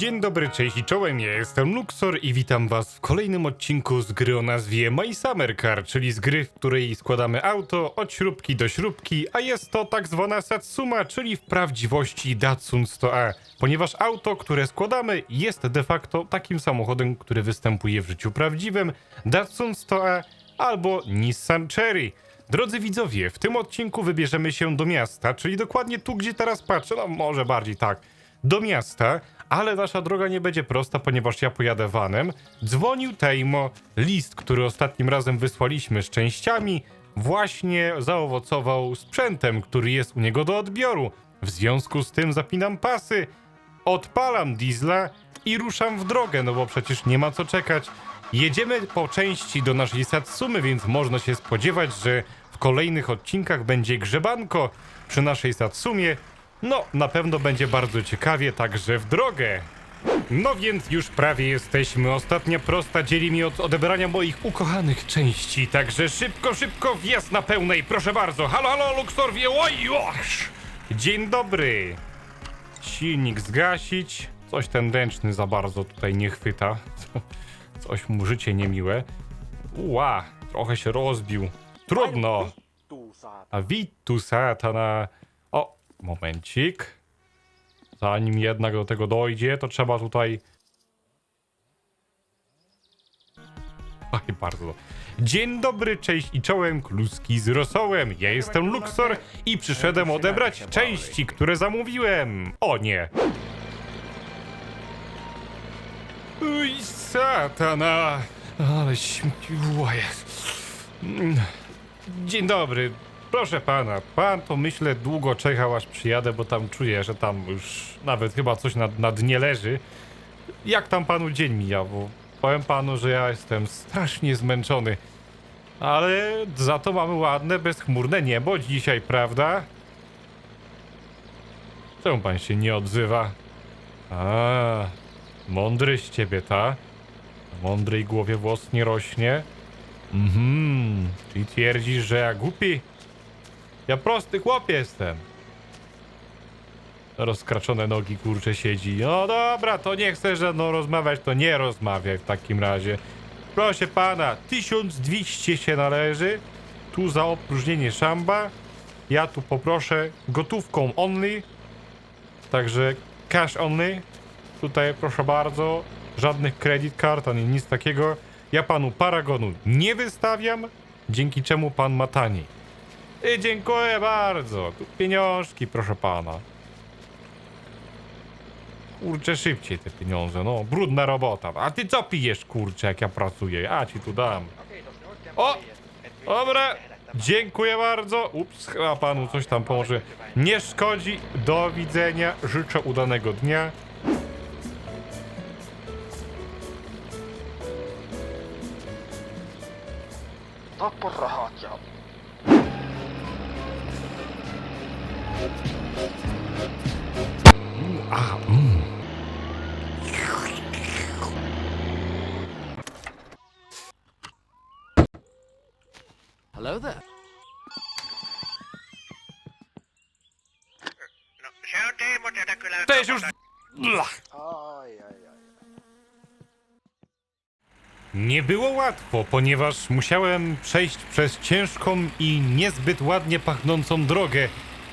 Dzień dobry, cześć i czołem, ja jestem Luxor i witam was w kolejnym odcinku z gry o nazwie My Summer Car, czyli z gry, w której składamy auto od śrubki do śrubki, a jest to tak zwana Satsuma, czyli w prawdziwości Datsun 100A, ponieważ auto, które składamy jest de facto takim samochodem, który występuje w życiu prawdziwym, Datsun 100A albo Nissan Cherry. Drodzy widzowie, w tym odcinku wybierzemy się do miasta, czyli dokładnie tu, gdzie teraz patrzę, no może bardziej tak, do miasta, ale nasza droga nie będzie prosta, ponieważ ja pojadę vanem. Dzwonił Tejmo, list, który ostatnim razem wysłaliśmy z częściami, właśnie zaowocował sprzętem, który jest u niego do odbioru. W związku z tym zapinam pasy, odpalam diesla i ruszam w drogę, no bo przecież nie ma co czekać. Jedziemy po części do naszej Satsumy, więc można się spodziewać, że kolejnych odcinkach będzie grzebanko przy naszej Satsumie. No, na pewno będzie bardzo ciekawie, także w drogę. No więc już prawie jesteśmy. Ostatnia prosta dzieli mi od odebrania moich ukochanych części, także szybko, szybko wjazd na pełnej, proszę bardzo. Halo, halo, Luxor, wie... Dzień dobry. Silnik zgasić. Coś ten ręczny za bardzo tutaj nie chwyta. Coś mu życie niemiłe. Ła, trochę się rozbił. Trudno. A witu satana. O, momencik. Zanim jednak do tego dojdzie, to trzeba tutaj. Oj, bardzo. Dzień dobry, cześć i czołem, kluski z rosołem. Ja jestem Luxor i przyszedłem odebrać części, które zamówiłem. O nie. Uj, satana. Ale. Mm. Dzień dobry. Proszę pana, pan to myślę długo czekał aż przyjadę, bo tam czuję, że tam już nawet chyba coś na, na dnie leży. Jak tam panu dzień mija, bo powiem panu, że ja jestem strasznie zmęczony. Ale za to mamy ładne, bezchmurne niebo dzisiaj, prawda? Czemu pan się nie odzywa? A, mądry z ciebie, ta? Mądrej głowie włos nie rośnie? Mhm, czyli twierdzisz, że ja głupi? Ja prosty chłop jestem. Rozkraczone nogi kurcze siedzi. No dobra, to nie chcesz ze mną rozmawiać, to nie rozmawiaj w takim razie. Proszę pana, 1200 się należy. Tu za opróżnienie szamba. Ja tu poproszę gotówką only. Także cash only. Tutaj proszę bardzo. Żadnych credit card ani nic takiego. Ja panu paragonu nie wystawiam, dzięki czemu pan ma taniej. I dziękuję bardzo. Tu pieniążki, proszę pana. Kurczę, szybciej te pieniądze, no. Brudna robota. A ty co pijesz, kurczę, jak ja pracuję? Ja ci tu dam. O! Dobra, dziękuję bardzo. Ups, chyba panu coś tam pomoże. Nie szkodzi. Do widzenia. Życzę udanego dnia. طب الرهات يابا Hello there. Se just... Ai ai. Nie było łatwo, ponieważ musiałem przejść przez ciężką i niezbyt ładnie pachnącą drogę,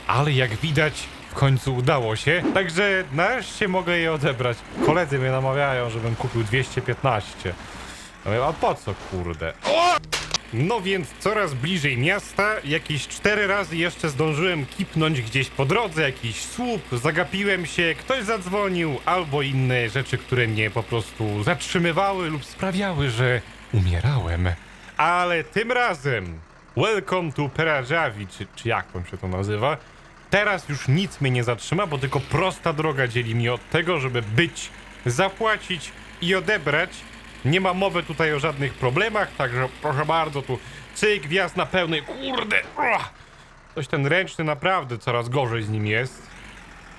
ale jak widać, w końcu udało się, także nareszcie mogę je odebrać. Koledzy mnie namawiają, żebym kupił 215. Ja mówię, a po co, kurde? O! No więc coraz bliżej miasta, jakieś cztery razy jeszcze zdążyłem kipnąć gdzieś po drodze, jakiś słup, zagapiłem się, ktoś zadzwonił, albo inne rzeczy, które mnie po prostu zatrzymywały lub sprawiały, że umierałem. Ale tym razem, welcome to Perajavi, czy, czy jak tam się to nazywa, teraz już nic mnie nie zatrzyma, bo tylko prosta droga dzieli mnie od tego, żeby być, zapłacić i odebrać nie ma mowy tutaj o żadnych problemach, także proszę bardzo, tu cyk, wjazd na pełnej, kurde, uch. Coś ten ręczny naprawdę coraz gorzej z nim jest.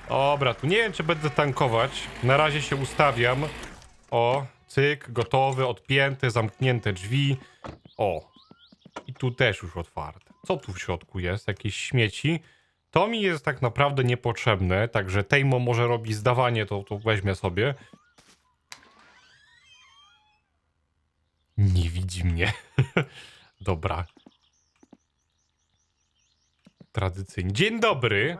Dobra, tu nie wiem, czy będę tankować. Na razie się ustawiam. O, cyk, gotowy, odpięte, zamknięte drzwi. O, i tu też już otwarte. Co tu w środku jest? Jakieś śmieci? To mi jest tak naprawdę niepotrzebne, także Tejmo może robi zdawanie, to, to weźmie sobie. Nie widzi mnie. Dobra. Tradycyjnie. Dzień dobry.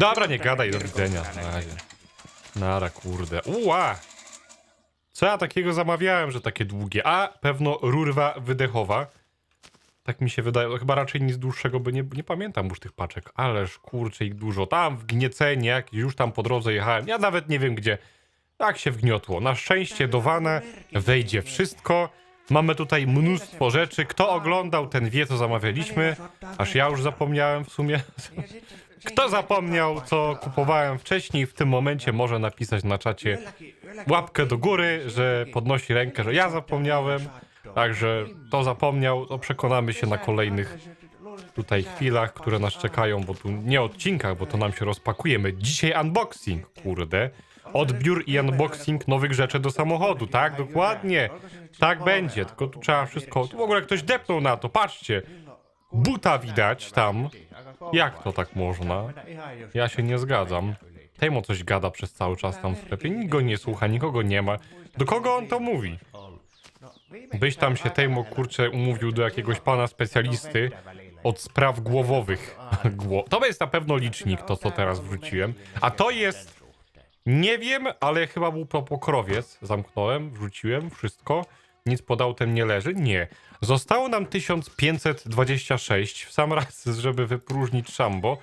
Dobra, nie gadaj, do widzenia. Nara, kurde. Uła! Co ja takiego zamawiałem, że takie długie? A, pewno rurwa wydechowa. Tak mi się wydaje, no chyba raczej nic dłuższego, bo nie, nie pamiętam już tych paczek. Ależ kurczę ich dużo. Tam w Gniecenie, jak już tam po drodze jechałem, ja nawet nie wiem gdzie. Tak się wgniotło. Na szczęście do wejdzie wszystko. Mamy tutaj mnóstwo rzeczy. Kto oglądał, ten wie, co zamawialiśmy. Aż ja już zapomniałem w sumie. Kto zapomniał, co kupowałem wcześniej, w tym momencie może napisać na czacie łapkę do góry, że podnosi rękę, że ja zapomniałem. Także to zapomniał, to przekonamy się na kolejnych tutaj chwilach, które nas czekają, bo tu nie odcinkach, bo to nam się rozpakujemy. Dzisiaj unboxing, kurde. Odbiór i unboxing nowych rzeczy do samochodu, tak? Dokładnie. Tak będzie, tylko tu trzeba wszystko... Tu w ogóle ktoś depnął na to, patrzcie. Buta widać tam. Jak to tak można? Ja się nie zgadzam. Tejmo coś gada przez cały czas tam w sklepie. Nikt go nie słucha, nikogo nie ma. Do kogo on to mówi? Byś tam się Tejmo, kurczę, umówił do jakiegoś pana specjalisty od spraw głowowych. Gło to jest na pewno licznik, to co teraz wrzuciłem. A to jest... Nie wiem, ale chyba był po pokrowiec. Zamknąłem, wrzuciłem, wszystko. Nic pod autem nie leży? Nie. Zostało nam 1526 w sam raz, żeby wypróżnić szambo.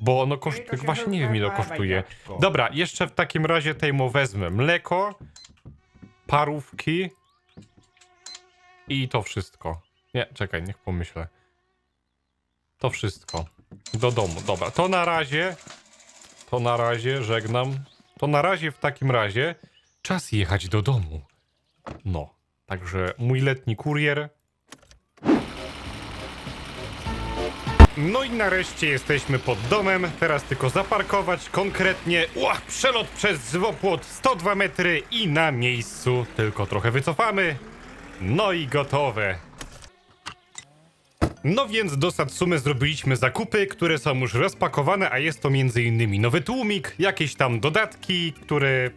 Bo ono kosztuje, właśnie nie wiem ile kosztuje. Dobra, jeszcze w takim razie Tejmo wezmę mleko, parówki i to wszystko. Nie, czekaj, niech pomyślę. To wszystko. Do domu. Dobra, to na razie. To na razie, żegnam. To na razie w takim razie. Czas jechać do domu. No, także mój letni kurier. No i nareszcie jesteśmy pod domem. Teraz tylko zaparkować konkretnie. Ła, przelot przez żywopłot 102 metry i na miejscu. Tylko trochę wycofamy. No i gotowe. No więc do Satsumy zrobiliśmy zakupy, które są już rozpakowane, a jest to m.in. nowy tłumik, jakieś tam dodatki, które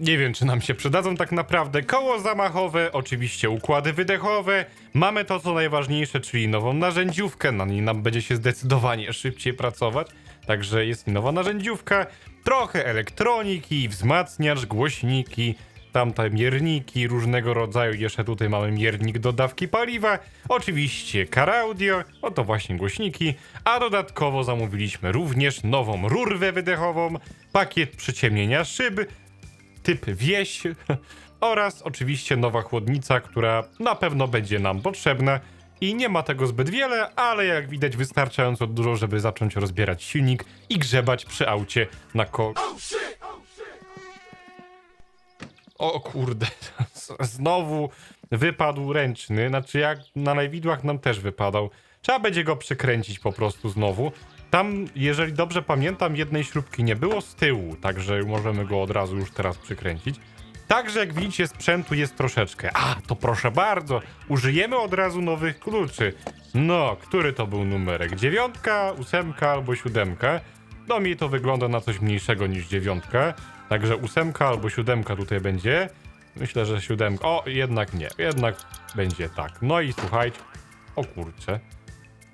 nie wiem, czy nam się przydadzą tak naprawdę. Koło zamachowe, oczywiście układy wydechowe. Mamy to, co najważniejsze, czyli nową narzędziówkę. Na niej nam będzie się zdecydowanie szybciej pracować. Także jest nowa narzędziówka. Trochę elektroniki, wzmacniacz, głośniki, tamte mierniki różnego rodzaju. Jeszcze tutaj mamy miernik do dawki paliwa. Oczywiście car audio, oto właśnie głośniki. A dodatkowo zamówiliśmy również nową rurwę wydechową, pakiet przyciemnienia szyb, typ wieś oraz oczywiście nowa chłodnica, która na pewno będzie nam potrzebna. I nie ma tego zbyt wiele, ale jak widać wystarczająco dużo, żeby zacząć rozbierać silnik i grzebać przy aucie na ko... O kurde, znowu wypadł ręczny, znaczy jak na najwidłach nam też wypadał. Trzeba będzie go przykręcić po prostu znowu. Tam, jeżeli dobrze pamiętam, jednej śrubki nie było z tyłu, także możemy go od razu już teraz przykręcić. Także jak widzicie, sprzętu jest troszeczkę. A, to proszę bardzo, użyjemy od razu nowych kluczy. No, który to był numerek? Dziewiątka, ósemka albo siódemka? No mi to wygląda na coś mniejszego niż dziewiątka. Także ósemka albo siódemka tutaj będzie. Myślę, że siódemka. O, jednak nie. Jednak będzie tak. No i słuchajcie. O kurczę.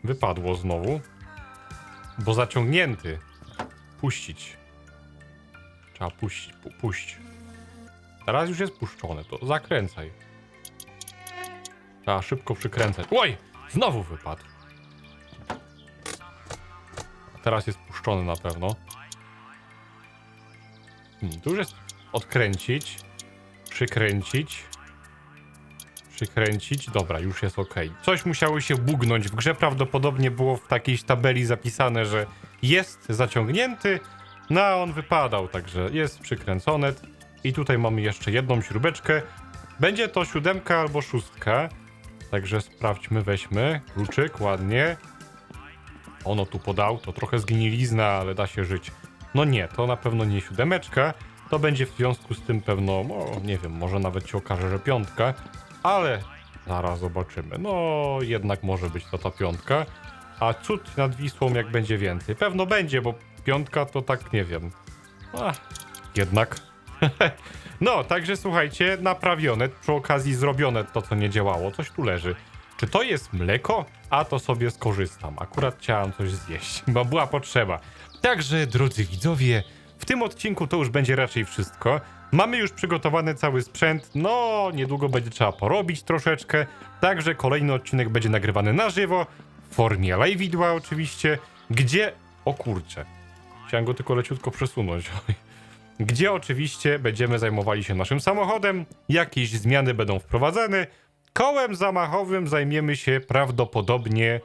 Wypadło znowu. Bo zaciągnięty. Puścić. Trzeba puścić. Pu puść. Teraz już jest puszczone. To zakręcaj. Trzeba szybko przykręcać. Oj! Znowu wypadł. Teraz jest puszczony na pewno. Hmm, tu już jest odkręcić, przykręcić, przykręcić. Dobra, już jest ok. Coś musiało się bugnąć. W grze prawdopodobnie było w takiejś tabeli zapisane, że jest zaciągnięty, no a on wypadał, także jest przykręcone. I tutaj mamy jeszcze jedną śrubeczkę. Będzie to siódemka albo szóstka. Także sprawdźmy, weźmy. Kluczyk, ładnie. Ono tu podał, to trochę zgnilizna, ale da się żyć. No nie, to na pewno nie siódemeczka. To będzie w związku z tym pewno, no nie wiem, może nawet się okaże, że piątka, ale zaraz zobaczymy. No jednak może być to ta piątka. A cud nad Wisłą jak będzie więcej. Pewno będzie, bo piątka to tak nie wiem. Ach, jednak. no, także słuchajcie, naprawione, przy okazji zrobione to, co nie działało. Coś tu leży. Czy to jest mleko? A to sobie skorzystam. Akurat chciałem coś zjeść, bo była potrzeba. Także, drodzy widzowie, w tym odcinku to już będzie raczej wszystko. Mamy już przygotowany cały sprzęt, no niedługo będzie trzeba porobić troszeczkę, także kolejny odcinek będzie nagrywany na żywo, w formie live widła oczywiście, gdzie... O kurczę, chciałem go tylko leciutko przesunąć. Gdzie oczywiście będziemy zajmowali się naszym samochodem, jakieś zmiany będą wprowadzane, kołem zamachowym zajmiemy się prawdopodobnie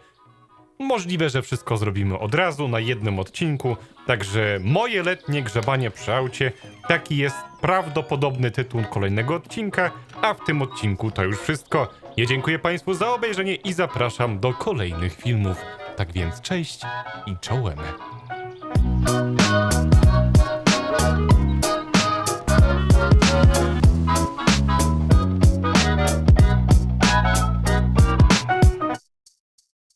Możliwe, że wszystko zrobimy od razu na jednym odcinku, także moje letnie grzebanie przy aucie, taki jest prawdopodobny tytuł kolejnego odcinka, a w tym odcinku to już wszystko. Ja dziękuję Państwu za obejrzenie i zapraszam do kolejnych filmów. Tak więc cześć i czołem.